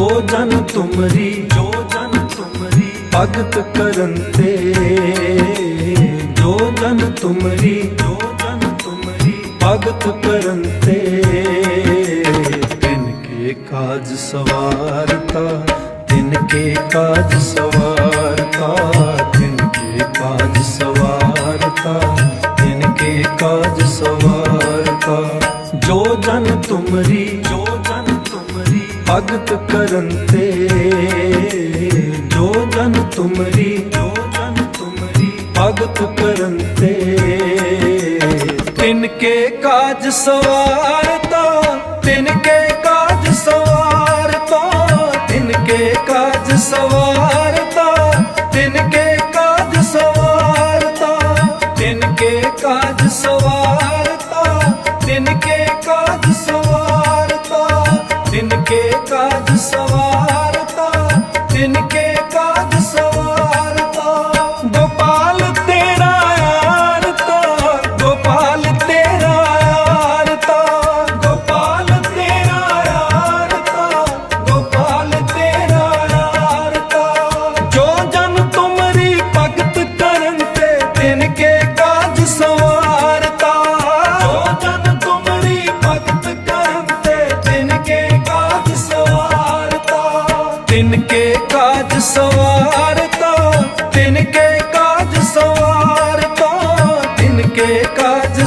ਜੋ ਜਨ ਤੁਮਰੀ, ਜੋ ਜਨ ਤੁਮਰੀ ਭਗਤ ਕਰਨ ਤੇ। ਜੋ ਜਨ ਤੁਮਰੀ, ਜੋ ਜਨ ਤੁਮਰੀ ਭਗਤ ਕਰਨ ਤੇ। ਤਿਨ ਕੇ ਕਾਜ ਸਵਾਰਤਾ, ਤਿਨ ਕੇ ਕਾਜ ਸਵਾਰਤਾ, ਤਿਨ ਕੇ ਕਾਜ ਸਵਾਰਤਾ, ਤਿਨ ਕੇ ਕਾਜ ਸਵਾਰਤਾ। ਜੋ ਜਨ ਤੁਮਰੀ ਭਗਤ ਕਰਨ ਤੇ। ਜੋ ਜਨ ਤੁਮਰੀ, ਜੋ ਜਨ ਤੁਮਰੀ ਭਗਤ ਕਰਨ ਤੇ। ਤਿਨ ਕੇ ਕਾਜ ਸਵਾਰਤਾ ਤਿਨ ਕੇ ਕਾਜ ਸਵਾਰਤਾ ਤਿਨ ਕੇ ਕਾਜ ਸਵਾਰਤਾ ਤਿਨ ਕੇ ਕਾਜ ਸਵਾਰਤਾ ਤਿਨ ਕੇ ਕਾਜ ਸਵਾਰਤਾ ਤਿਨ ਕੇ ਕਾਜ do sol.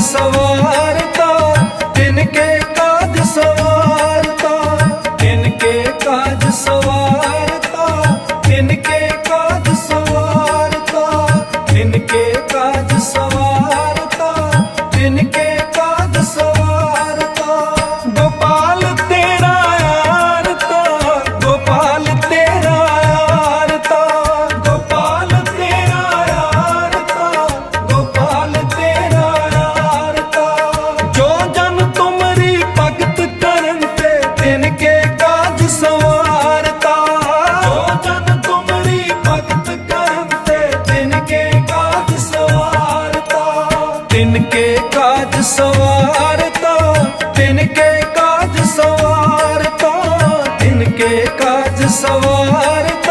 ਸਵਾਰਤਾ ਤਿਨ ਕੇ ਕਾਜ ਸਵਾਰਤਾ ਤਿਨ ਕੇ ਕਾਜ ਸਵਾਰਤਾ ਤਿਨ ਕੇ ਕਾਜ ਸਵਾਰਤਾ ਤਿਨ ਕੇ ਕਾਜ ਸਵਾਰਤਾ सवार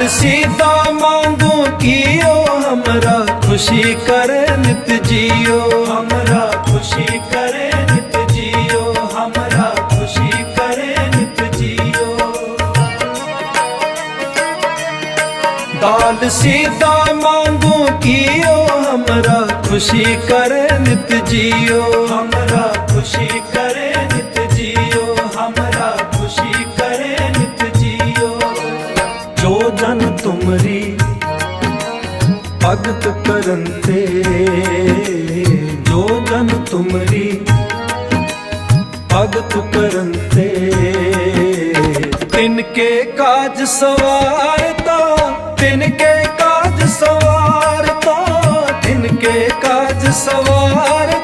दाल सीधा मांगू कियो हमरा खुशी करे नित जियो हमरा खुशी करे नित जियो हमरा खुशी करे नित जियो दाल सीधा मांगू कियो हमरा खुशी करे नित जियो हमरा खुशी करे ਭਗਤ ਕਰਨ ਤੇ ਜੋ ਜਨ ਤੁਮਰੀ ਭਗਤ ਕਰਨ ਤੇ ਤਿਨ ਕੇ ਕਾਜ ਸਵਾਰਤਾ ਤਿਨ ਕੇ ਕਾਜ ਸਵਾਰਤਾ ਤਿਨ ਕੇ ਕਾਜ ਸਵਾਰਤਾ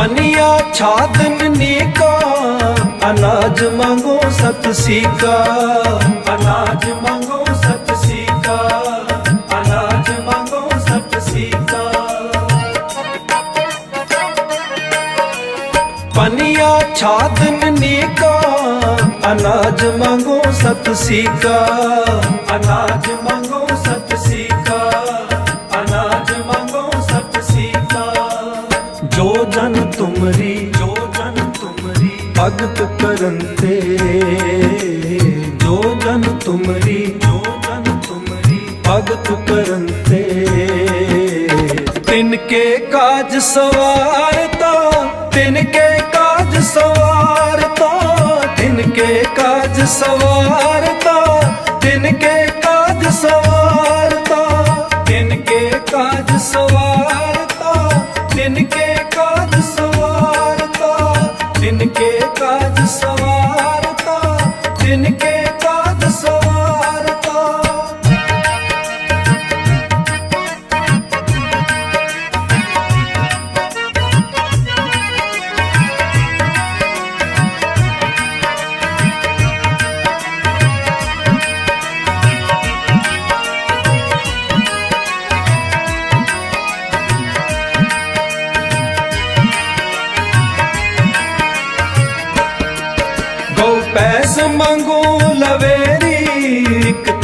फनिया छातन नीका अनाज मांगो सत सीका अनाज मांगो सत सीका अनाज मांगो सत सीका पनिया छातन नीका अनाज मांगो सत सीका अनाज मांगो सत सीका रंते जो जन तुमरी जो जन तुमरी भगत करंते तिनके काज सवारता तिनके काज सवारता तिनके काज सवारता तिनके काज सवार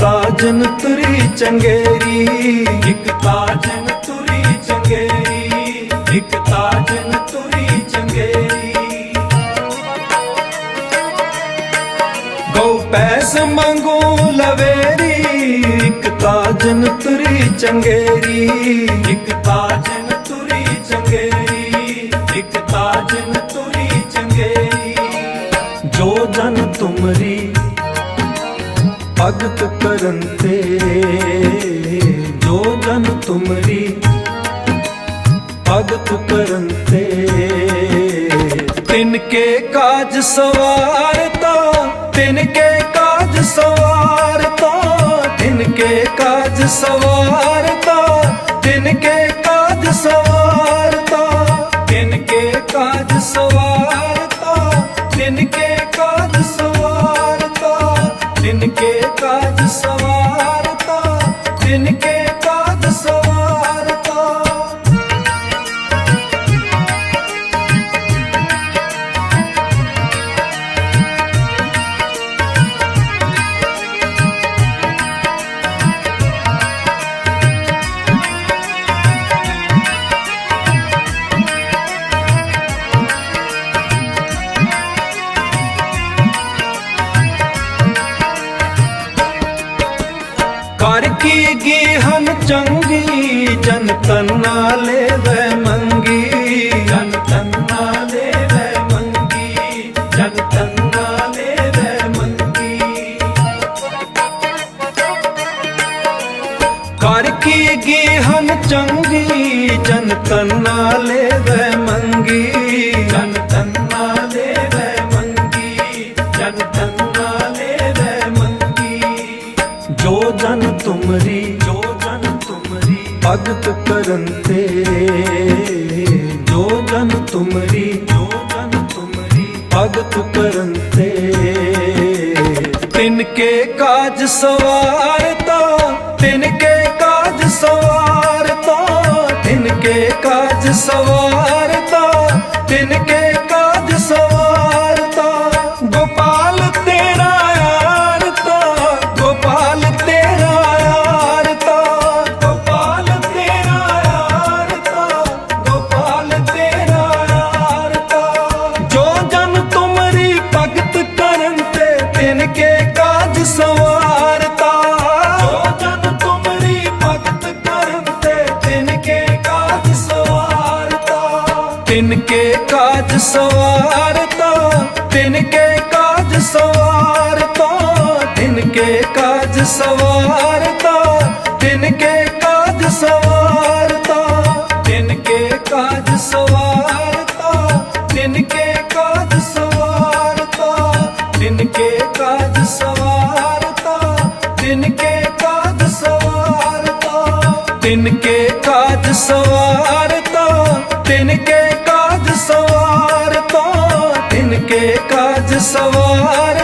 ਇੱਕ ਤਾਜਨ ਤੁਰੀ ਚੰਗੇਰੀ। ਇੱਕ ਤਾਜਨ ਤੁਰੀ ਚੰਗੇਰੀ। ਇੱਕ ਤਾਜਨ ਤੁਰੀ ਚੰਗੇਰੀ। ਗੋ ਪੈਸ ਮੰਗੋ ਲਵੇਰੀ। ਇੱਕ ਤਾਜਨ ਤੁਰੀ ਚੰਗੇਰੀ। ਇੱਕ ਤਾਜਨ ਤੁਰੀ ਚੰਗੇਰੀ। ਇੱਕ ਤਾਜਨ ਲਾਗਤ ਕਰੰਤੇ ਜੋ ਜਨ ਤੁਮਰੀ ਭਗਤ ਕਰੰਤੇ ਤਿਨ ਕੇ ਕਾਜ ਸਵਾਰੇ ਕਾਜ ਸਵਾਰਤਾ ਤਿਨ ਕੇ ਤਨ ਨਾਲੇ ਵੈ ਮੰਗੀ। ਜਨ ਤਨ ਨਾਲੇ ਮੰਗੀ। ਜਨ ਤਨ ਨਾਲੇ ਵੈ ਮੰਗੀ। ਕਰ ਚੰਗੀ ਜਨ ਤਨ ਨਾਲੇ ਵੈ ਮੰਗੀ। ਜਨ ਤਨ ਨਾਲੇ ਮੰਗੀ। ਜਨ ਤਨ ਨਾਲੇ ਵੈ ਮੰਗੀ। ਜੋ ਜਨ ਤੁਮਰੀ ਭਗਤ ਕਰਨ ਤੇ। ਜੋ ਜਨ ਤੁਮਰੀ, ਜੋ ਜਨ ਤੁਮਰੀ ਭਗਤ ਕਰਨ ਤੇ। ਤਿਨ ਕੇ ਕਾਜ ਸਵਾਰਤਾ ਸਵਾਰਤਾ ਤਿਨ ਕੇ ਕਾਜ ਸਵਾਰਤਾ ਤਿਨ ਕੇ ਕਾਜ ਸਵਾਰਤਾ ਤਿਨ ਕੇ ਕਾਜ ਸਵਾਰਤਾ ਤਿਨ ਕੇ ਕਾਜ ਸਵਾਰਤਾ ਤਿਨ ਕੇ ਕਾਜ ਸਵਾਰਤਾ ਤਿਨ ਕੇ ਕਾਜ ਸਵਾਰਤਾ ਤਿਨ ਕੇ ਕਾਜ ਸਵਾਰਤਾ ਤਿਨ ਕੇ ਕਾਜ ਸਵਾਰਤਾ ਤਿਨ ਕੇ ਕੇ ਕਾਜ ਸਵਾਰ